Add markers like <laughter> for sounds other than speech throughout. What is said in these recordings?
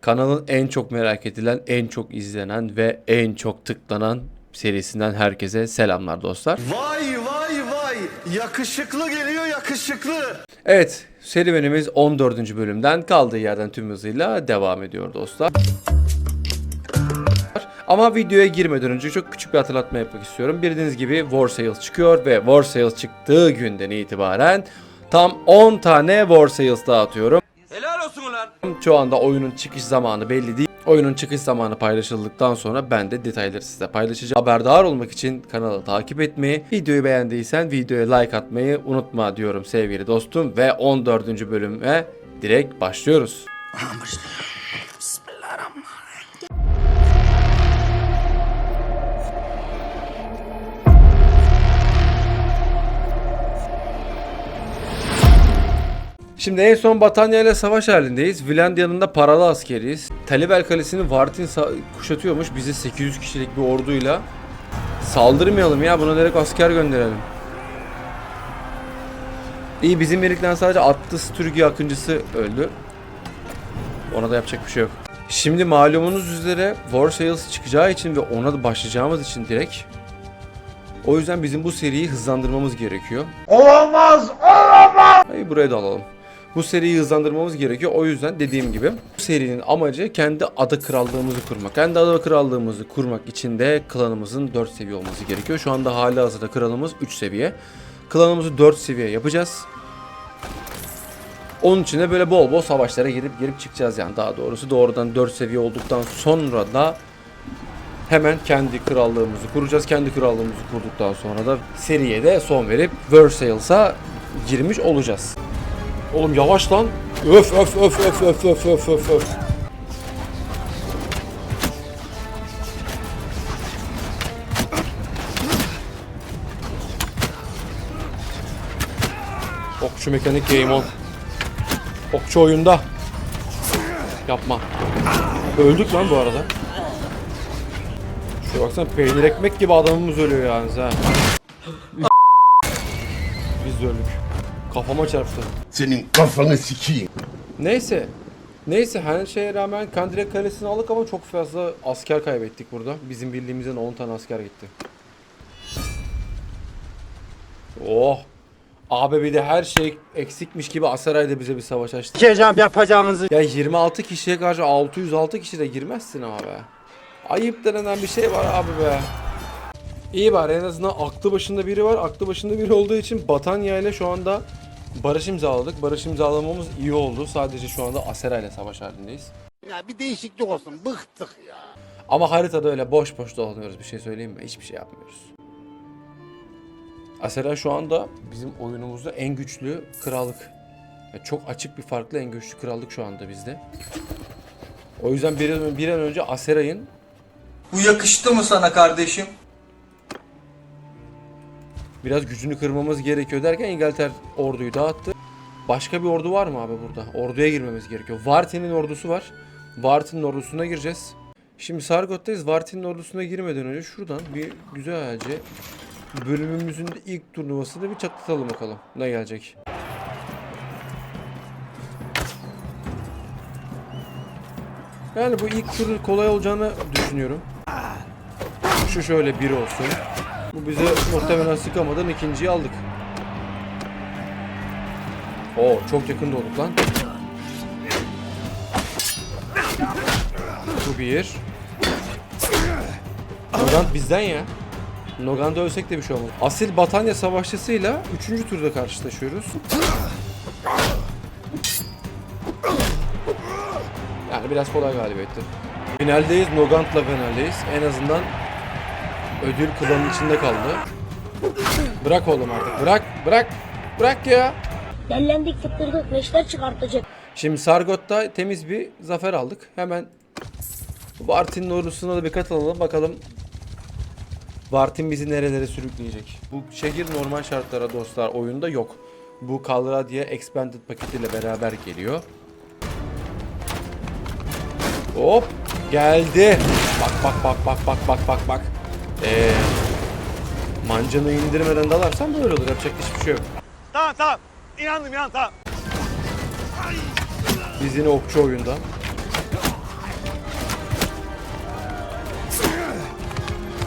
Kanalın en çok merak edilen, en çok izlenen ve en çok tıklanan serisinden herkese selamlar dostlar. Vay vay vay yakışıklı geliyor yakışıklı. Evet, serüvenimiz 14. bölümden kaldığı yerden tüm hızıyla devam ediyor dostlar. Ama videoya girmeden önce çok küçük bir hatırlatma yapmak istiyorum. Bildiğiniz gibi War Sales çıkıyor ve War Sales çıktığı günden itibaren tam 10 tane War Sales dağıtıyorum. Ulan. Şu anda oyunun çıkış zamanı belli değil. Oyunun çıkış zamanı paylaşıldıktan sonra ben de detayları size paylaşacağım. Haberdar olmak için kanalı takip etmeyi, videoyu beğendiysen videoya like atmayı unutma diyorum sevgili dostum. Ve 14. bölüme direkt başlıyoruz. Şimdi en son Batanya ile savaş halindeyiz. Viland yanında paralı askeriyiz. Talibel Kalesi'ni Vartin kuşatıyormuş. Bizi 800 kişilik bir orduyla saldırmayalım ya. Buna direkt asker gönderelim. İyi bizim birlikten sadece attı Sturgi akıncısı öldü. Ona da yapacak bir şey yok. Şimdi malumunuz üzere War Sales çıkacağı için ve ona da başlayacağımız için direkt o yüzden bizim bu seriyi hızlandırmamız gerekiyor. Olamaz olamaz. Hayır buraya da alalım. Bu seriyi hızlandırmamız gerekiyor. O yüzden dediğim gibi bu serinin amacı kendi ada krallığımızı kurmak. Kendi ada krallığımızı kurmak için de klanımızın 4 seviye olması gerekiyor. Şu anda hala hazırda kralımız 3 seviye. Klanımızı 4 seviye yapacağız. Onun için de böyle bol bol savaşlara girip girip çıkacağız yani daha doğrusu doğrudan 4 seviye olduktan sonra da hemen kendi krallığımızı kuracağız. Kendi krallığımızı kurduktan sonra da seriye de son verip Versailles'a girmiş olacağız. Oğlum yavaş lan. Öf öf öf öf öf öf öf öf öf. Okçu mekanik game on. Okçu oyunda. Yapma. Öldük lan bu arada. Şuraya baksana peynir ekmek gibi adamımız ölüyor yalnız ha. Biz öldük. Kafama çarptı. Senin kafanı sikeyim. Neyse. Neyse her şeye rağmen Kandire Kalesi'ni aldık ama çok fazla asker kaybettik burada. Bizim birliğimizden 10 tane asker gitti. Oh. Abi bir de her şey eksikmiş gibi Asaray da bize bir savaş açtı. Sikeceğim yapacağınızı. Ya 26 kişiye karşı 606 kişi de girmezsin ama be. Ayıp denen bir şey var abi be. İyi var en azından aklı başında biri var. Aklı başında biri olduğu için Batanya ile şu anda barış imzaladık. Barış imzalamamız iyi oldu. Sadece şu anda Asera ile savaş halindeyiz. Ya bir değişiklik olsun. Bıktık ya. Ama haritada öyle boş boş dolanıyoruz. Bir şey söyleyeyim mi? Hiçbir şey yapmıyoruz. Asera şu anda bizim oyunumuzda en güçlü krallık. Ya çok açık bir farklı en güçlü krallık şu anda bizde. O yüzden bir an, bir an önce Asera'nın Bu yakıştı mı sana kardeşim? Biraz gücünü kırmamız gerekiyor derken İngiltere orduyu dağıttı. Başka bir ordu var mı abi burada? Orduya girmemiz gerekiyor. Vartin'in ordusu var. Vartin'in ordusuna gireceğiz. Şimdi Sargot'tayız. Vartin'in ordusuna girmeden önce şuradan bir güzelce bölümümüzün ilk turnuvasını bir çatlatalım bakalım. Ne gelecek? Yani bu ilk tur kolay olacağını düşünüyorum. Şu şöyle bir olsun. Bu bize muhtemelen sıkamadan ikinciyi aldık. Oo çok yakında olduk lan. Bu bir. Nogant bizden ya. Nogant'da ölsek de bir şey olmaz. Asil Batanya savaşçısıyla 3. turda karşılaşıyoruz. Yani biraz kolay galibiyetti. Finaldeyiz, Nogant'la finaldeyiz. En azından ödül klanın içinde kaldı. Bırak oğlum artık, bırak, bırak, bırak ya. Dellendik tıktırdık neşter çıkartacak. Şimdi Sargot'ta temiz bir zafer aldık. Hemen Vartin'in ordusuna da bir katılalım bakalım. Vartin bizi nerelere sürükleyecek. Bu şehir normal şartlara dostlar oyunda yok. Bu Kalradia Expanded paketiyle beraber geliyor. Hop geldi. Bak bak bak bak bak bak bak bak. Ee, mancanı indirmeden dalarsan böyle olur. Yapacak hiçbir şey yok. Tamam tamam. İnandım inan tamam. Biz yine okçu oyunda.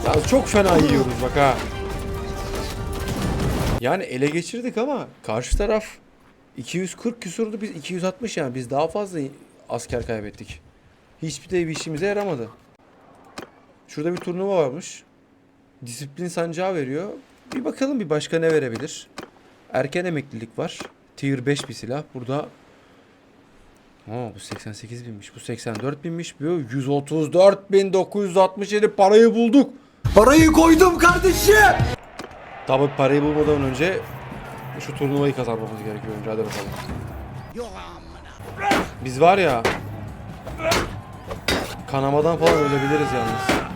Yalnız çok fena yiyoruz bak ha. Yani ele geçirdik ama karşı taraf 240 küsurdu biz 260 yani biz daha fazla asker kaybettik. Hiçbir de bir işimize yaramadı. Şurada bir turnuva varmış. Disiplin sancağı veriyor. Bir bakalım bir başka ne verebilir. Erken emeklilik var. Tier 5 bir silah. Burada Aa, bu 88 binmiş. Bu 84 binmiş. Bu 134 bin 967 parayı bulduk. Parayı koydum kardeşim. Tabi parayı bulmadan önce şu turnuvayı kazanmamız gerekiyor önce. Hadi bakalım. Biz var ya kanamadan falan ölebiliriz yalnız.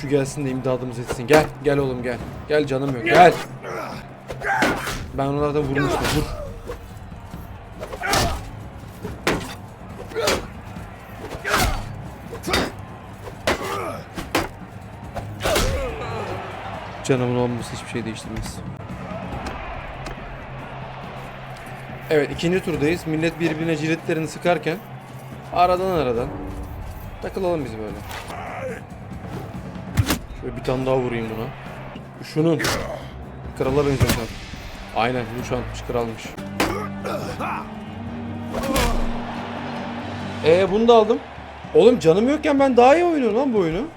Şu gelsin de imdadımız etsin. Gel. Gel oğlum gel. Gel canım yok. Gel. Ben onlardan vurmuştum. Vur. Canımın olması hiçbir şey değiştirmez. Evet ikinci turdayız. Millet birbirine ciritlerini sıkarken aradan aradan takılalım biz böyle. Şöyle bir tane daha vurayım buna. Şunun. Krala benziyor sen. Aynen Nuşan kralmış. Ee bunu da aldım. Oğlum canım yokken ben daha iyi oynuyorum lan bu oyunu.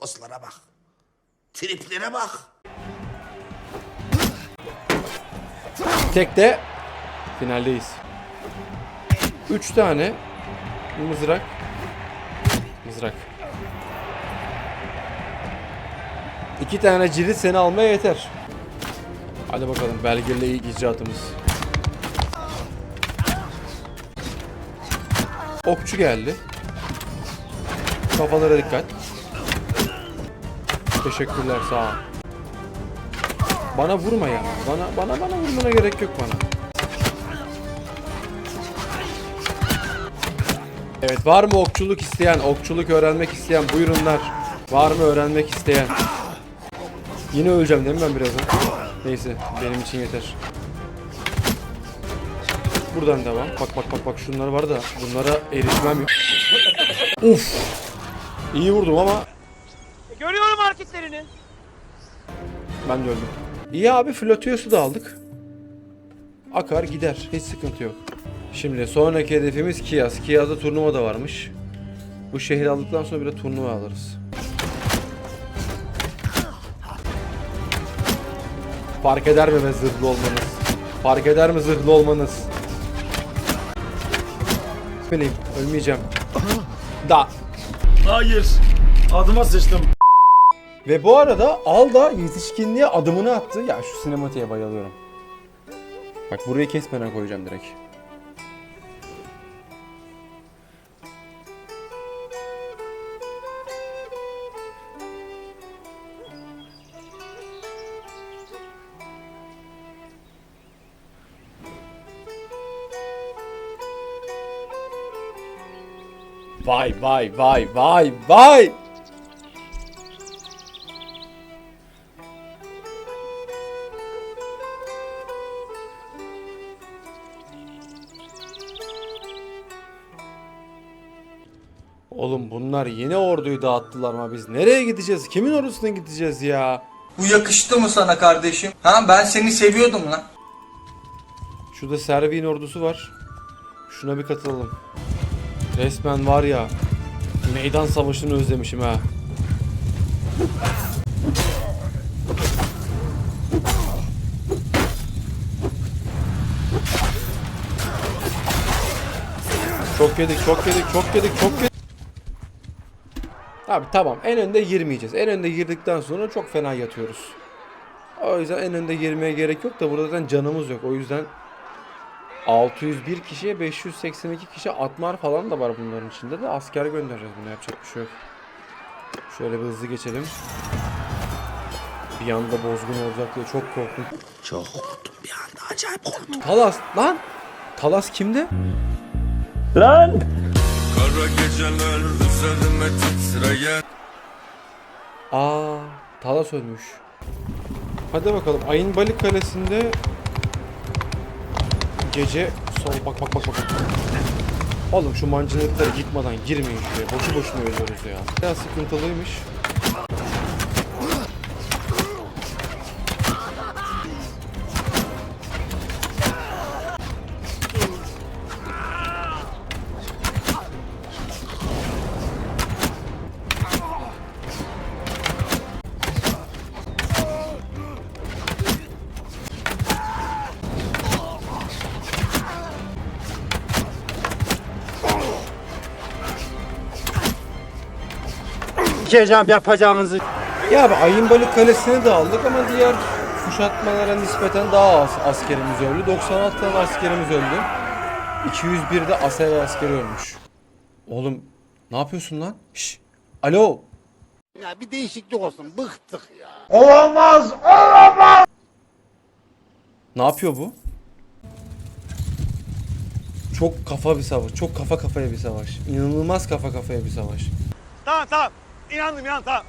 Pozlara bak. Triplere bak. Tek de finaldeyiz. 3 tane mızrak mızrak. İki tane cirit seni almaya yeter. Hadi bakalım belgeli ilk icraatımız. Okçu geldi. Kafalara dikkat. Teşekkürler sağ ol. Bana vurma ya. Bana bana bana vurmana gerek yok bana. Evet var mı okçuluk isteyen, okçuluk öğrenmek isteyen buyurunlar. Var mı öğrenmek isteyen? Yine öleceğim değil mi ben birazdan? Neyse benim için yeter. Buradan devam. Bak bak bak bak şunlar var da bunlara erişmem yok. <laughs> Uf. İyi vurdum ama Görüyorum hareketlerini. Ben de öldüm. İyi abi flotiosu da aldık. Akar gider. Hiç sıkıntı yok. Şimdi sonraki hedefimiz Kiyaz. Kiyaz'da turnuva da varmış. Bu şehri aldıktan sonra bir de turnuva alırız. Fark eder mi be zırhlı olmanız? Fark eder mi zırhlı olmanız? Öleyim. Ölmeyeceğim. Da. Hayır. Adıma sıçtım. Ve bu arada Alda yetişkinliğe adımını attı. Ya şu sinematiğe bayılıyorum. Bak burayı kesmeden koyacağım direkt. Vay vay vay vay vay. Oğlum bunlar yeni orduyu dağıttılar ama biz nereye gideceğiz? Kimin ordusuna gideceğiz ya? Bu yakıştı mı sana kardeşim? Ha ben seni seviyordum lan. Şurada Servin ordusu var. Şuna bir katılalım. Resmen var ya. Meydan savaşını özlemişim ha. Çok yedik, çok yedik, çok yedik, çok yedik. Abi tamam en önde girmeyeceğiz. En önde girdikten sonra çok fena yatıyoruz. O yüzden en önde girmeye gerek yok da burada zaten canımız yok. O yüzden 601 kişiye 582 kişi atmar falan da var bunların içinde de asker göndereceğiz buna yapacak bir şey yok. Şöyle bir hızlı geçelim. Bir anda bozgun olacak diye çok korktum. Çok korktum bir anda acayip korktum. Talas lan! Talas kimde? Kara geceler üzerime titreyen Aa, Talas ölmüş. Hadi bakalım. Ayın Balık Kalesi'nde gece sol bak bak bak bak. Oğlum şu mancınıkları yıkmadan girmeyin şuraya. Boşu boşuna ölüyoruz ya. Biraz sıkıntılıymış. Diyeceğim yapacağınızı. Ya abi Ayınbalık Kalesi'ni de aldık ama diğer kuşatmalara nispeten daha az askerimiz öldü. 96 tane askerimiz öldü. 201 de Asya askeri ölmüş. Oğlum ne yapıyorsun lan? Şş. Alo. Ya bir değişiklik olsun. Bıktık ya. Ne yapıyor bu? Çok kafa bir savaş. Çok kafa kafaya bir savaş. İnanılmaz kafa kafaya bir savaş. Tamam tamam. İnandım inandım tamam.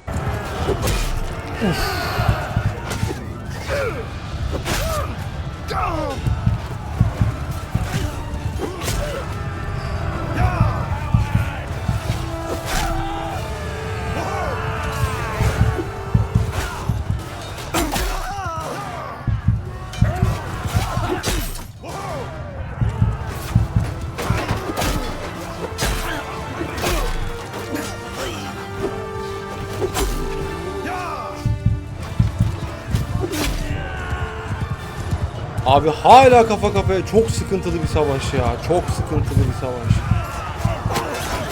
Abi hala kafa kafaya çok sıkıntılı bir savaş ya. Çok sıkıntılı bir savaş.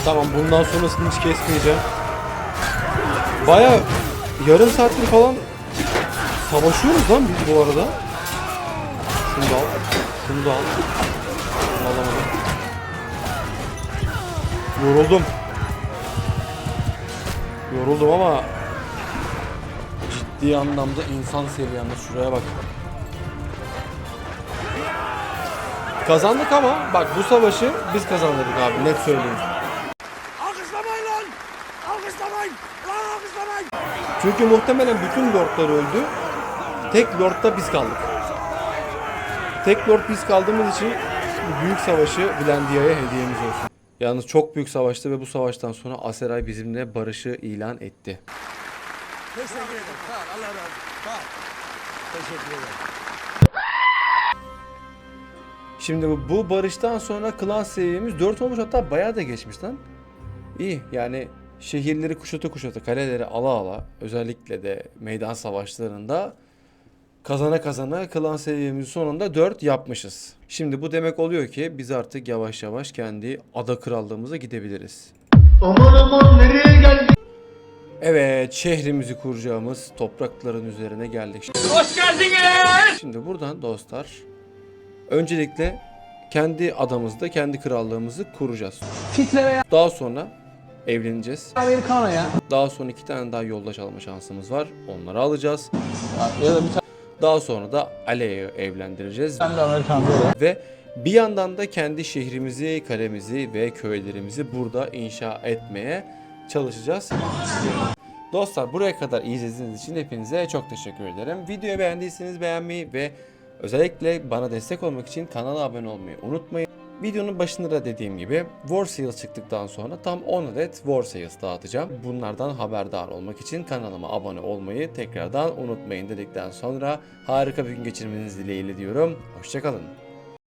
Tamam bundan sonrasını hiç kesmeyeceğim. Baya yarım saattir falan savaşıyoruz lan biz bu arada. Şunu da al. Şunu da al. Şunu alamadım. Yoruldum. Yoruldum ama ciddi anlamda insan seviyemde şuraya bak. Kazandık ama bak bu savaşı biz kazandık abi net söyleyeyim. Alkışlamayın lan. Alkışlamayın. Lan alkışlamayın. Çünkü muhtemelen bütün lordlar öldü. Tek lordda biz kaldık. Tek lord biz kaldığımız için büyük savaşı Vlandia'ya hediyemiz olsun. Yalnız çok büyük savaştı ve bu savaştan sonra Aseray bizimle barışı ilan etti. Şimdi bu, bu barıştan sonra klan seviyemiz 4 olmuş hatta bayağı da geçmiş lan. İyi yani şehirleri kuşata kuşata kaleleri ala ala özellikle de meydan savaşlarında kazana kazana klan seviyemizi sonunda 4 yapmışız. Şimdi bu demek oluyor ki biz artık yavaş yavaş kendi ada krallığımıza gidebiliriz. Aman aman nereye geldik? Evet şehrimizi kuracağımız toprakların üzerine geldik. Hoş geldiniz. Şimdi buradan dostlar öncelikle kendi adamızda kendi krallığımızı kuracağız. Daha sonra evleneceğiz. Daha sonra iki tane daha yoldaş alma şansımız var. Onları alacağız. Daha sonra da Ale'yi evlendireceğiz. Ve bir yandan da kendi şehrimizi, kalemizi ve köylerimizi burada inşa etmeye çalışacağız. Dostlar buraya kadar izlediğiniz için hepinize çok teşekkür ederim. Videoyu beğendiyseniz beğenmeyi ve özellikle bana destek olmak için kanala abone olmayı unutmayın. Videonun başında da dediğim gibi War Sales çıktıktan sonra tam 10 adet War Sales dağıtacağım. Bunlardan haberdar olmak için kanalıma abone olmayı tekrardan unutmayın dedikten sonra harika bir gün geçirmenizi dileğiyle diyorum. Hoşçakalın.